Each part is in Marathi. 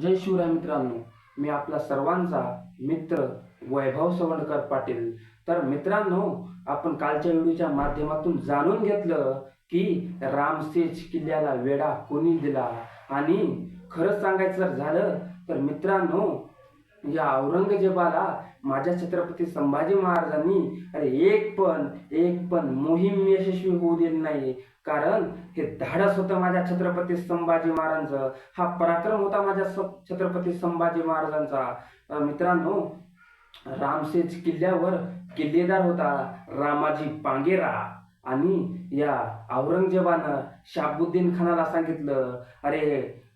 जय शिवराय मित्रांनो मी आपला सर्वांचा मित्र वैभव सवंडकर पाटील. तर मित्रांनो आपण कालच्या व्हिडिओच्या माध्यमातून जाणून घेतलं की रामसेज किल्ल्याला वेढा कोणी दिला? आणि खरंच सांगायचं जर झालं तर मित्रांनो या औरंगजेबाला माझ्या छत्रपती संभाजी महाराजांनी अरे एक पण एक पण मोहीम यशस्वी होऊ दिली नाही. कारण हे धाडस होतं माझ्या छत्रपती संभाजी महाराजांचं. हा पराक्रम होता माझ्या छत्रपती संभाजी महाराजांचा. मित्रांनो रामसेज किल्ल्यावर किल्लेदार होता रामाजी पांगेरा. आणि या औरंगजेबानं शाबुद्दीन खानाला सांगितलं अरे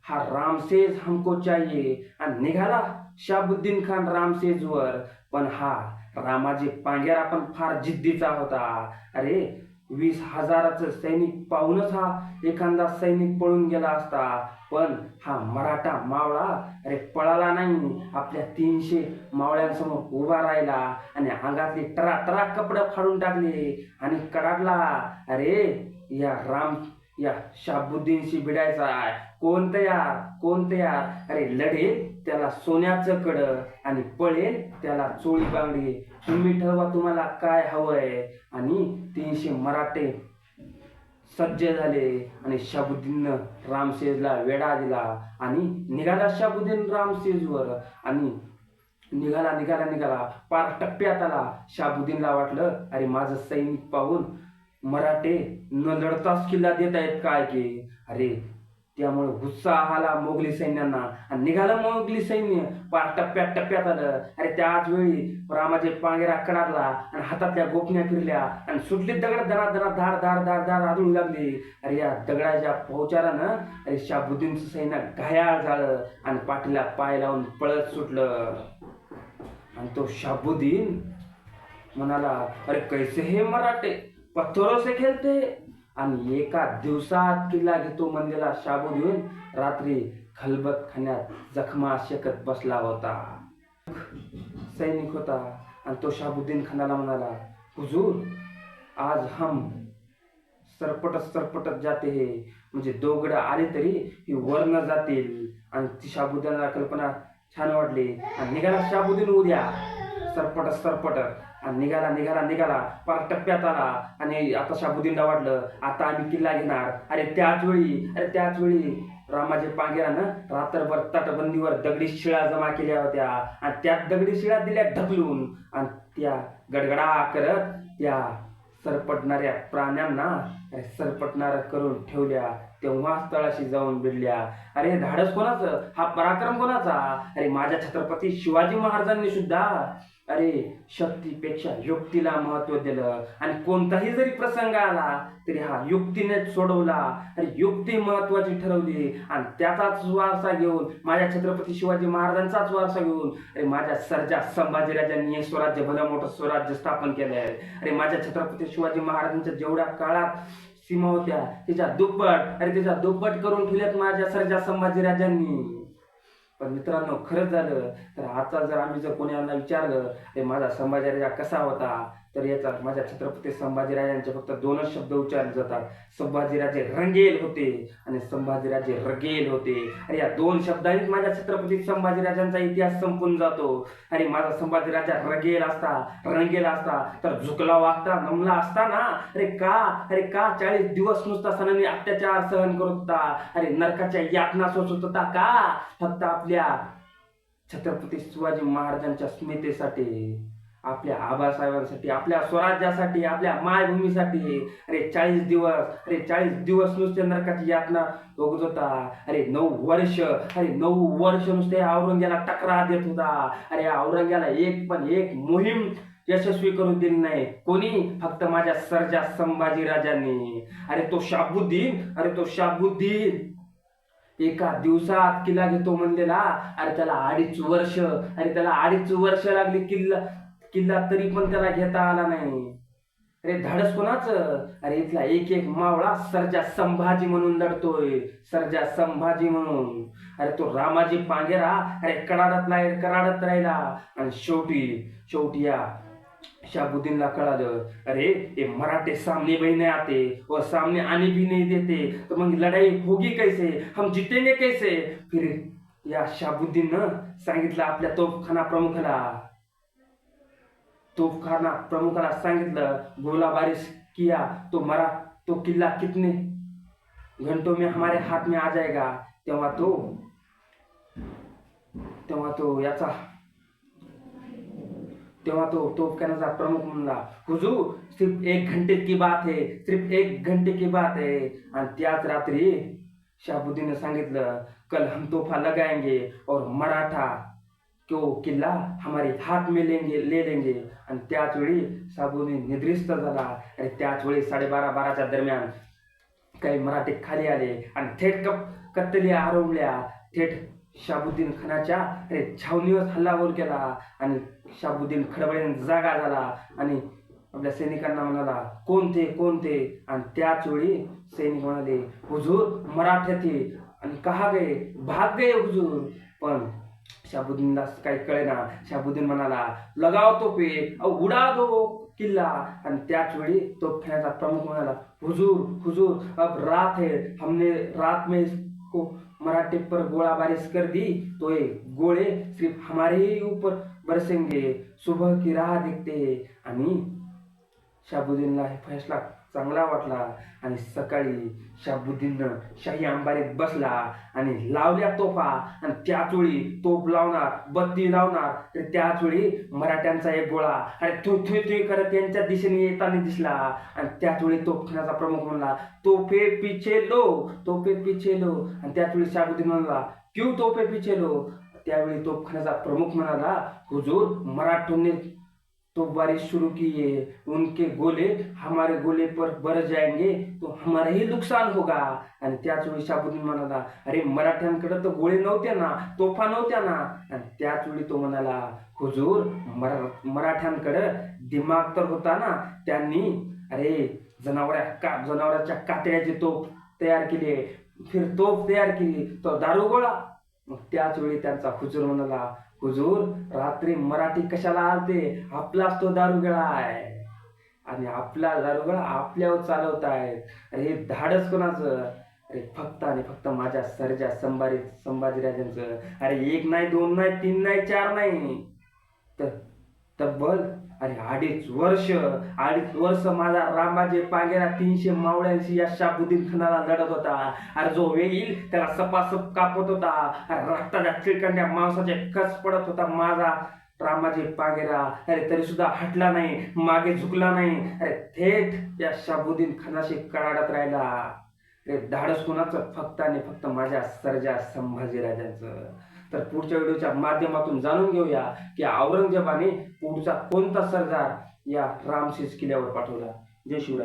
हा रामसेज हमको चाहिए. आणि निघाला शाबुद्दीन खान रामसेजवर. पण हा रामाजी पांगेरा पण फार जिद्दीचा होता. अरे वीस हजाराचं सैनिक पाहूनच हा एखादा सैनिक पळून गेला असता. पण हा मराठा मावळा अरे पळाला नाही आपल्या तीनशे मावळ्यांसमोर उभा राहिला आणि अंगातले टरा टरा कपडे फाडून टाकले आणि कडाडला अरे या राम या शाबुद्दीनशी भिडायचा आहे. कोण तयार? कोण तयार? अरे लढे त्याला सोन्याचं कड आणि पळेल त्याला चोळी बांगडी. तुम्ही ठरवा तुम्हाला काय हवंय. आणि तीनशे मराठे सज्ज झाले आणि शाबुद्दीननं रामसेजला वेढा दिला. आणि निघाला शाबुद्दीन रामसेजवर आणि निघाला निघाला निघाला. पार टप्प्यात आला. शाबुद्दीनला वाटलं अरे माझं सैनिक पाहून मराठे न लढताच किल्ला देत आहेत काय की? अरे त्यामुळे उत्साह आला मोगली सैन्यांना. आणि निघालं मोगली सैन्य. पार टप्प्यात टप्प्यात आलं. अरे त्याच वेळी रामाचे पांगेरा कडारला आणि हातातल्या गोपण्या फिरल्या. आणि सुटली दगड दरा दरा धार धार धार धार आदळू लागली. अरे या दगडाच्या पोचारानं अरे शाबुद्दीनचं सैन्य घायाळ झालं आणि पाठीला पाय लावून पळत सुटलं. आणि तो शाबुद्दीन म्हणाला अरे कैसे हे मराठे? पत्थरों से खेळते आणि एका दिवसात किल्ला घेतो मंदिराला शाबू देऊन रात्री खलबत खाण्यात जखमा शेकत बसला होता. सैनिक होता आणि तो शाबुद्दीन खानाला म्हणाला हुजूर आज हम सरपटत सरपटत जाते हे. म्हणजे दोघड आले तरी ही वर्ण जातील. आणि ती शाबुद्दीनला कल्पना छान वाटली. आणि निघाला शाबुद्दीन उद्या. सरपटत सरपटत. आणि निघाला निघाला निघाला. पार टप्प्यात आला आणि आता शाबुद्दीनला वाटलं आता आम्ही किल्ला घेणार. अरे त्याच वेळी अरे त्याच वेळी रामाचे पांगेरानं रात्रभर तटबंदीवर दगडी शिळा जमा केल्या होत्या. आणि त्या दगडी शिळा दिल्या ढकलून. आणि त्या गडगडा करत त्या सरपटणाऱ्या प्राण्यांना अरे सरपटणाऱ्या करून ठेवल्या. तेव्हा स्थळाशी जाऊन भिडल्या. अरे धाडस कोणाचं? हा पराक्रम कोणाचा? अरे माझ्या छत्रपती शिवाजी महाराजांनी सुद्धा अरे शक्तीपेक्षा युक्तीला महत्त्व दिलं. आणि कोणताही जरी प्रसंग आला तरी हा युक्तीने सोडवला. अरे युक्ती महत्वाची ठरवली. आणि त्याचाच वारसा घेऊन माझ्या छत्रपती शिवाजी महाराजांचाच वारसा घेऊन अरे माझ्या सरजा संभाजीराजांनी हे स्वराज्य भलं मोठं स्वराज्य स्थापन केलंय. अरे माझ्या छत्रपती शिवाजी महाराजांच्या जेवढ्या काळात सीमा होत्या त्याच्या दुप्पट अरे त्याच्या दुप्पट करून ठेवल्यात माझ्या सरजा संभाजीराजांनी. पण मित्रांनो खरंच झालं. तर आता जर आम्ही जर कोणाला विचारलं ते माझा संभाजीराजा कसा होता? तर याचा माझ्या छत्रपती संभाजीराजांचे फक्त दोनच शब्द उच्चारले जातात. संभाजीराजे रंगेल होते आणि संभाजीराजे रगेल होते. आणि या दोन शब्दांनीच माझ्या छत्रपती संभाजीराजांचा इतिहास संपून जातो. आणि माझा संभाजीराजा रगेल असता रंगेल असता तर झुकला वागता नमला असता ना? अरे का? अरे का? चाळीस दिवस नुसता सणाने अत्याचार सहन करत होता. अरे नरकाच्या यातना सोसत होता का? फक्त आपल्या छत्रपती शिवाजी महाराजांच्या स्मितेसाठी. आपल्या आबासाहेबांसाठी आपल्या स्वराज्यासाठी आपल्या मायभूमीसाठी. अरे चाळीस दिवस अरे चाळीस दिवस नुसते नरकाची यातना भोगत होता. अरे नऊ वर्ष अरे नऊ वर्ष नुसते औरंग्याला तक्रार देत होता. अरे औरंग्याला एक पण एक मोहीम यशस्वी करून दिली नाही. कोणी? फक्त माझ्या सरजा संभाजीराजांनी अरे तो शाबुद्दीन अरे तो शाबुद्दीन. एका दिवसात किल्ला घेतो म्हणलेला. अरे त्याला अडीच वर्ष अरे त्याला अडीच वर्ष लागली किल्ला. किल्ला तरी पण त्याला घेता आला नाही. अरे धाडस कोणाच? अरे इथला एक एक मावळा सरजा संभाजी म्हणून लढतोय. सरजा संभाजी म्हणून. अरे तो रामाजी पांगेरा अरे कडाडत राहील कडाडत राहिला. आणि शेवटी शेवटी या शाबुद्दीनला कळालं अरे हे मराठे सामने भी नाही आते व सामने आने भी नाही देते. तर मग लढाई होगी कैसे? हम जितेंगे कैसे? फिर या शाबुद्दीननं सांगितलं आपल्या तोफखाना प्रमुखाला. तोफखाना प्रमुखाला सांगितलं गोला बारिश किया तो मरा तो किल्ला कितने घंटों में हमारे हाथ में आ जाएगा? तेव्हा तो तेव्हा तो याचा तेव्हा तो तोफखान्याचा प्रमुख म्हणला हुजूर सिर्फ एक घंटे की बात है सिर्फ एक घंटे की बात है. आणि त्याच रात्री शाबुद्दीन सांगितलं कल हम तोफा लगाएंगे और मराठा तो किल्ला हमारे हात में लेंगे ले लेंगे। आणि त्याच वेळी शाबुद्दीन निद्रिस्त झाला. आणि त्याच वेळी साडेबारा बाराच्या दरम्यान काही मराठी खाली आले आणि थेट कप कत्तली आरवल्या थेट शाबुद्दीन खानाच्या अरे छावणीवर हल्लाबोल केला आणि शाबुद्दीन खडबडीने जागा झाला आणि आपल्या सैनिकांना म्हणाला कोण कोणते? कोण आणि त्याच वेळी सैनिक म्हणाले हुजूर मराठ्याचे आणि कहा गए भाग गए हुजूर. पण शाबुद्दीनला काही कळेना. शाबुद्दीन म्हणाला लगाव तो पे उडा दो किल्ला. आणि त्याच वेळी तो खेळाचा प्रमुख म्हणाला हुजूर हुजूर अब रात है हमने रात में इसको मराठे पर गोलाबारिश कर दी तो ये गोळे सिर्फ हमारे ही ऊपर बरसेंगे सुबह की राह देखते हैं. आणि शाबुद्दीनला हे फैसला चांगला वाटला. आणि सकाळी शाबुद्दीननं शाही अंबारीत बसला आणि लावल्या तोफा आणि त्याच वेळी तोफ लावणार बत्ती लावणार तर त्याच वेळी मराठ्यांचा एक गोळा आणि थुई थुई थुई करत यांच्या दिशेने येताना दिसला. आणि त्याच वेळी तोफखान्याचा प्रमुख म्हणला तोफे पिछे लो तोफे पिछे लो. आणि त्याच वेळी शाबुद्दीन म्हणला क्यू तोफे पिछे लो? त्यावेळी तोफखान्याचा प्रमुख म्हणाला हुजूर तो बारिश शुरू की है उनके गोले हमारे गोले पर बर जाएंगे तो हमारा ही नुकसान होगा। आणि त्याच वेळी शाबुद्दीन म्हणाला अरे मराठ्यांकडे तर गोळे नव्हते ना तोफा नव्हत्या ना. आणि त्याच वेळी तो म्हणाला हुजूर मरा मराठ्यांकडे दिमाग तर होता ना त्यांनी अरे जनावरा का जनावराच्या कातड्याची तोफ तयार केले फिर तोफ तयार केली तो दारुगोळा. मग त्याच वेळी त्यांचा हुजूर म्हणाला हुजूर रात्री मराठी कशाला आलते? आपलाच तो दारुगळा आहे. आणि आपला दारुगळा आपल्यावर चालवत आहेत अरे हे धाडस कोणाचं? अरे फक्त आणि फक्त माझ्या सरजा संभाजी संभाजीराजांचं. अरे एक नाही दोन नाही तीन नाही चार नाही. तर तब्बल अरे अडीच वर्ष अडीच वर्ष माझा रामाजे पांगेरा तीनशे मावळ्यांशी या शाबुद्दीन खानाला लढत होता. अरे जो येईल त्याला सपासप कापत होता. रक्ताच्या चिळकंड्या मांसाचे कस पडत होता माझा. रामाजी पागेरा अरे तरी सुद्धा हटला नाही मागे झुकला नाही. अरे थेट या शाबुद्दीन खानाशी कडाडत राहिला. अरे धाडस कोणाचं? फक्त आणि फक्त माझ्या सर्जा संभाजीराजांचं. तर पुढच्या व्हिडिओच्या माध्यमातून जाणून घेऊया की औरंगजेबाने पुढचा कोणता सरदार या रामसेस किल्ल्यावर पाठवला. जय शिवराय.